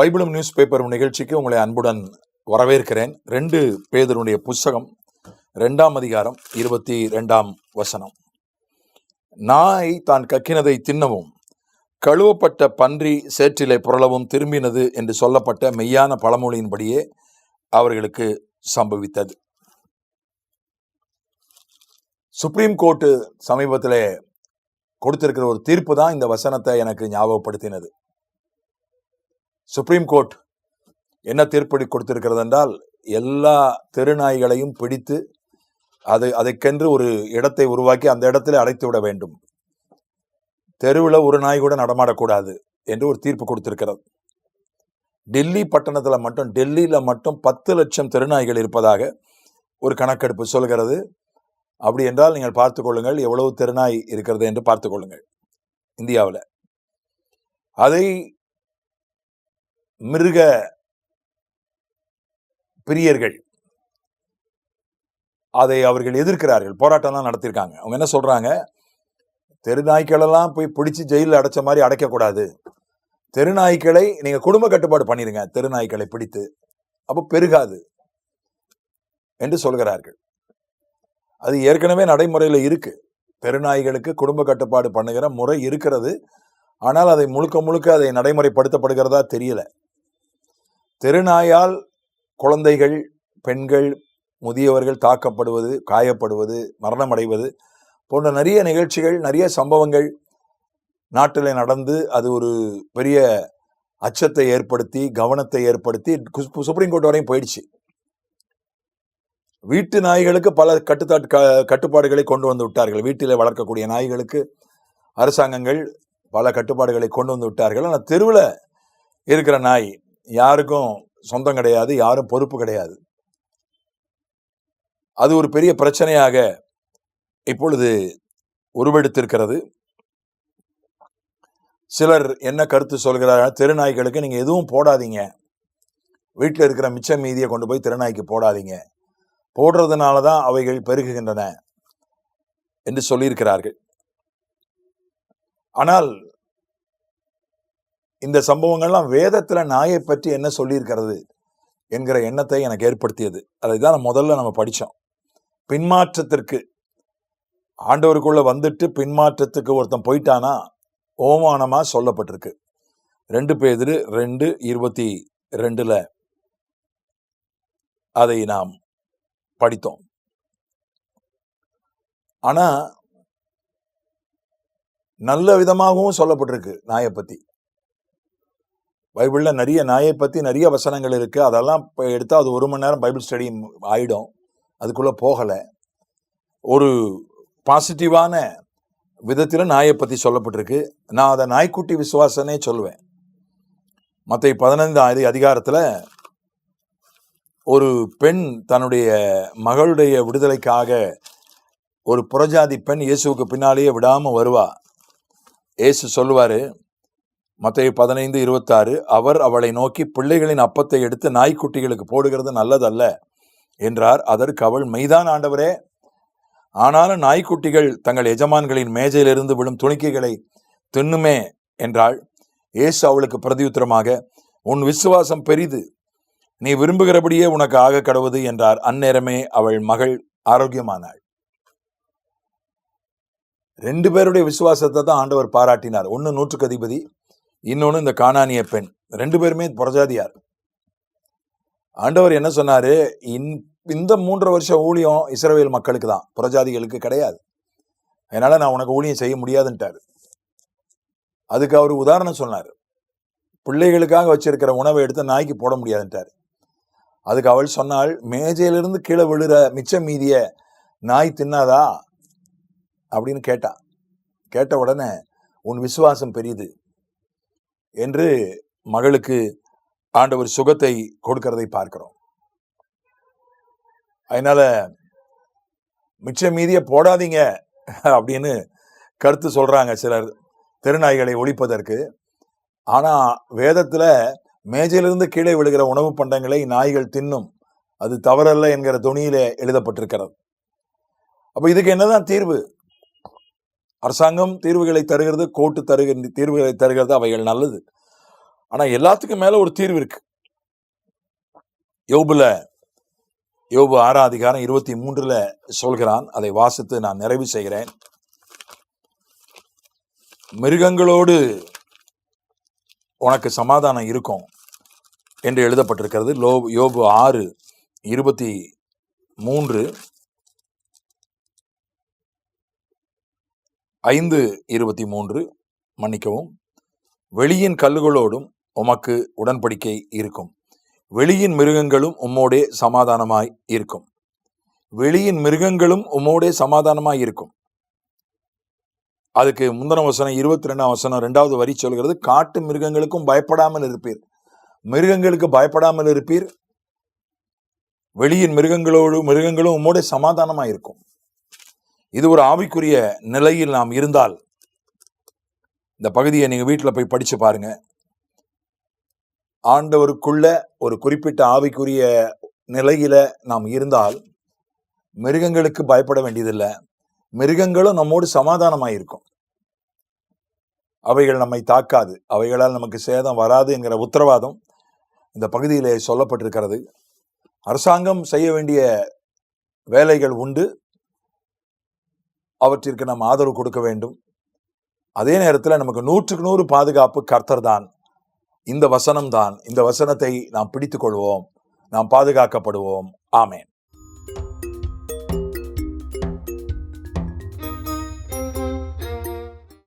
பைபிளும் news பேப்பரும் நிகழ்ச்சிக்கு உங்களை அன்புடன் வரவேற்கிறேன். ரெண்டு பேதருடைய புஸ்தகம் ரெண்டாம் அதிகாரம் இருபத்தி ரெண்டாம் வசனம். நாய் தான் கக்கினதை தின்னவும் கழுவப்பட்ட பன்றி சேற்றிலே புரளவும் திரும்பினது என்று சொல்லப்பட்ட மெய்யான பழமொழியின்படியே அவர்களுக்கு சம்பவித்தது. சுப்ரீம் கோர்ட்டு சமீபத்தில் கொடுத்திருக்கிற ஒரு தீர்ப்பு தான் இந்த வசனத்தை எனக்கு ஞாபகப்படுத்தினது. சுப்ரீம் கோர்ட் என்ன தீர்ப்படி கொடுத்திருக்கிறது என்றால் எல்லா தெருநாய்களையும் பிடித்து அது அதற்கென்று ஒரு இடத்தை உருவாக்கி அந்த இடத்துல அடைத்து விட வேண்டும். தெருவில் ஒரு நாய் கூட நடமாடக்கூடாது என்று ஒரு தீர்ப்பு கொடுத்திருக்கிறது. டெல்லி பட்டணத்தில் மட்டும் டெல்லியில் மட்டும் பத்து லட்சம் தெருநாய்கள் இருப்பதாக ஒரு கணக்கெடுப்பு சொல்கிறது. அப்படி என்றால் நீங்கள் பார்த்துக்கொள்ளுங்கள் எவ்வளவு தெருநாய் இருக்கிறது என்று பார்த்துக் கொள்ளுங்கள் இந்தியாவில். அதை மிருக பிரியர்கள். அதை அவர்கள் எதிர்க்கிறார்கள். போராட்டம்லாம் நடத்தியிருக்காங்க அவங்க என்ன சொல்றாங்க? தெருநாய்க்களெல்லாம் போய் பிடிச்சி ஜெயிலில் அடைச்ச மாதிரி அடைக்கக்கூடாது. தெருநாய்க்களை நீங்கள் குடும்ப கட்டுப்பாடு பண்ணிடுங்க தெருநாய்க்களை பிடித்து. அப்போ பெருகாது என்று சொல்கிறார்கள். அது ஏற்கனவே நடைமுறையில் இருக்கு. தெருநாய்களுக்கு குடும்ப கட்டுப்பாடு பண்ணுகிற முறை இருக்கிறது. ஆனால் அதை முழுக்க முழுக்க அதை நடைமுறைப்படுத்தப்படுகிறதா தெரியல. தெருநாயால் குழந்தைகள் பெண்கள் முதியவர்கள் தாக்கப்படுவது காயப்படுவது மரணமடைவது போன்ற நிறைய நிகழ்ச்சிகள் நிறைய சம்பவங்கள் நாட்டில் நடந்து அது ஒரு பெரிய அச்சத்தை ஏற்படுத்தி கவனத்தை ஏற்படுத்தி சுப்ரீம் கோர்ட் வரையும் போயிடுச்சு. வீட்டு நாய்களுக்கு பல கட்டுத்தாட்டு க- கட்டுப்பாடுகளை கொண்டு வந்து விட்டார்கள். வீட்டில் வளர்க்கக்கூடிய நாய்களுக்கு அரசாங்கங்கள் பல கட்டுப்பாடுகளை கொண்டு வந்து விட்டார்கள். ஆனால் தெருவில் இருக்கிற நாய் யாருக்கும் சொந்தம் கிடையாது யாரும் பொறுப்பு கிடையாது. அது ஒரு பெரிய பிரச்சனையாக இப்பொழுது உருவெடுத்திருக்கிறது. சிலர் என்ன கருத்து சொல்கிறார்கள்? திருநாய்களுக்கு நீங்கள் எதுவும் போடாதீங்க. வீட்டில் இருக்கிற மிச்ச மீதியை கொண்டு போய் திருநாய்க்கு போடாதீங்க. போடுறதுனால தான் அவைகள் பெருகுகின்றன என்று சொல்லியிருக்கிறார்கள். ஆனால் இந்த சம்பவங்கள்லாம் வேதத்தில் நாயை பற்றி என்ன சொல்லியிருக்கிறது என்கிற எண்ணத்தை எனக்கு ஏற்படுத்தியது. அதை தான் முதல்ல நம்ம படித்தோம் பின்மாற்றத்திற்கு ஆண்டவருக்குள்ளே வந்துட்டு பின்மாற்றத்துக்கு ஒருத்தன் போயிட்டானா? ஓமானமாக சொல்லப்பட்டிருக்கு. ரெண்டு பேதிரு ரெண்டு இருபத்தி ரெண்டில் அதை நாம் படித்தோம். ஆனால் நல்ல விதமாகவும் சொல்லப்பட்டிருக்கு நாயை பற்றி பைபிளில் நிறைய நாயை பற்றி நிறைய வசனங்கள் இருக்குது அதெல்லாம் இப்போ எடுத்தால் அது ஒரு மணி நேரம் பைபிள் ஸ்டடி ஆகிடும் அதுக்குள்ளே போகலை. ஒரு பாசிட்டிவான விதத்தில் நாயை பற்றி சொல்லப்பட்டிருக்கு. நான் அதை நாய்க்குட்டி விசுவாசனே சொல்லுவேன். மற்ற பதினைந்து அதிகாரத்தில் ஒரு பெண் தன்னுடைய மகளுடைய விடுதலைக்காக ஒரு புறஜாதி பெண் இயேசுவுக்கு பின்னாலேயே விடாமல் வருவா. இயேசு சொல்லுவார் மத்திய பதினைந்து இருபத்தாறு அவர் அவளை நோக்கி பிள்ளைகளின் அப்பத்தை எடுத்து நாய்க்குட்டிகளுக்கு போடுகிறது நல்லதல்ல என்றார். அதற்கு அவள் மெய்தான் ஆண்டவரே. ஆனாலும் நாய்க்குட்டிகள் தங்கள் எஜமான்களின் மேஜையிலிருந்து விழும் துணிக்கைகளை தின்னுமே என்றாள். இயேசு அவளுக்கு பிரதியுத்தரமாக உன் விசுவாசம் பெரிது. நீ விரும்புகிறபடியே உனக்கு ஆக கடவுது என்றார். அந்நேரமே அவள் மகள் ஆரோக்கியமானாள். ரெண்டு பேருடைய விசுவாசத்தை தான் ஆண்டவர் பாராட்டினார். ஒன்னு நூற்றுக்கு அதிபதி இன்னொன்று இந்த காணானிய பெண். ரெண்டு பேருமே புறஜாதியார். ஆண்டவர் என்ன சொன்னார்? இன் இந்த மூன்றரை வருஷம் ஊழியம் இஸ்ரேல் மக்களுக்கு தான். புறஜாதிகளுக்கு கிடையாது. அதனால் நான் உனக்கு ஊழியம் செய்ய முடியாதுன்ட்டாரு. அதுக்கு அவர் உதாரணம் சொன்னார். பிள்ளைகளுக்காக வச்சிருக்கிற உணவை எடுத்து நாய்க்கு போட முடியாதுன்ட்டார். அதுக்கு அவள் சொன்னாள் மேஜையிலிருந்து கீழே விழுற மிச்ச மீதிய நாய் தின்னாதா? அப்படின்னு கேட்டா. கேட்ட உடனே உன் விசுவாசம் பெரியது என்று மகளுக்கு ஆண்டவர் சுகத்தை கொடுக்கிறதை பார்க்கிறோம். அதனால மிச்ச மீதிய போடாதீங்க அப்படின்னு கருத்து சொல்றாங்க சிலர். திருநாய்களை ஒழிப்பதற்கு. ஆனா வேதத்துல மேஜையிலிருந்து கீழே விழுகிற உணவு பண்டங்களை நாய்கள் தின்னும். அது தவறல்ல என்கிற துணியிலே எழுதப்பட்டிருக்கிறது. அப்ப இதுக்கு என்னதான் தீர்வு? அரசாங்கம் தீர்வுகளை தருகிறது கோர்ட்டு தருகிற தீர்வுகளை தருகிறது அவைகள் நல்லது. ஆனால் எல்லாத்துக்கும் மேலே ஒரு தீர்வு இருக்கு. யோபுல யோபு ஆறாம் அதிகாரம் இருபத்தி மூன்றுல சொல்கிறான். அதை வாசித்து நான் நிறைவு செய்கிறேன். மிருகங்களோடு உனக்கு சமாதானம் இருக்கும் என்று எழுதப்பட்டிருக்கிறது. லோ யோபு ஆறு இருபத்தி மூன்று. ஐந்து இருபத்தி மூன்று மன்னிக்கவும். வெளியின் கல்லுகளோடும் உமக்கு உடன்படிக்கை இருக்கும். வெளியின் மிருகங்களும் உம்மோடே சமாதானமாய் இருக்கும். வெளியின் மிருகங்களும் உம்மோடே சமாதானமாய் இருக்கும். அதுக்கு முந்தின வசனம் இருபத்தி ரெண்டாம் வசனம் ரெண்டாவது வரி சொல்கிறது காட்டு மிருகங்களுக்கும் பயப்படாமல் இருப்பீர். மிருகங்களுக்கு பயப்படாமல் இருப்பீர். வெளியின் மிருகங்களோடு மிருகங்களும் உம்மோட சமாதானமாக இருக்கும். இது ஒரு ஆவிக்குரிய நிலையில் நாம் இருந்தால் இந்த பகுதியை நீங்கள் வீட்டில் போய் படிச்சு பாருங்க. ஆண்டவருக்குள்ள ஒரு குறிப்பிட்ட ஆவிக்குரிய நிலையில நாம் இருந்தால் மிருகங்களுக்கு பயப்பட வேண்டியதில்லை. மிருகங்களும் நம்மோடு சமாதானமாக இருக்கும். அவைகள் நம்மை தாக்காது. அவைகளால் நமக்கு சேதம் வராது என்கிற உத்தரவாதம் இந்த பகுதியிலே சொல்லப்பட்டிருக்கிறது. அரசாங்கம் செய்ய வேண்டிய வேலைகள் உண்டு. அவற்றிற்கு நாம் ஆதரவு கொடுக்க வேண்டும். அதே நேரத்தில் நமக்கு நூற்றுக்கு நூறு பாதுகாப்பு கர்த்தர் தான் இந்த வசனம் தான் இந்த வசனத்தை நாம் பிடித்துக்கொள்வோம் நாம் பாதுகாக்கப்படுவோம். ஆமேன்.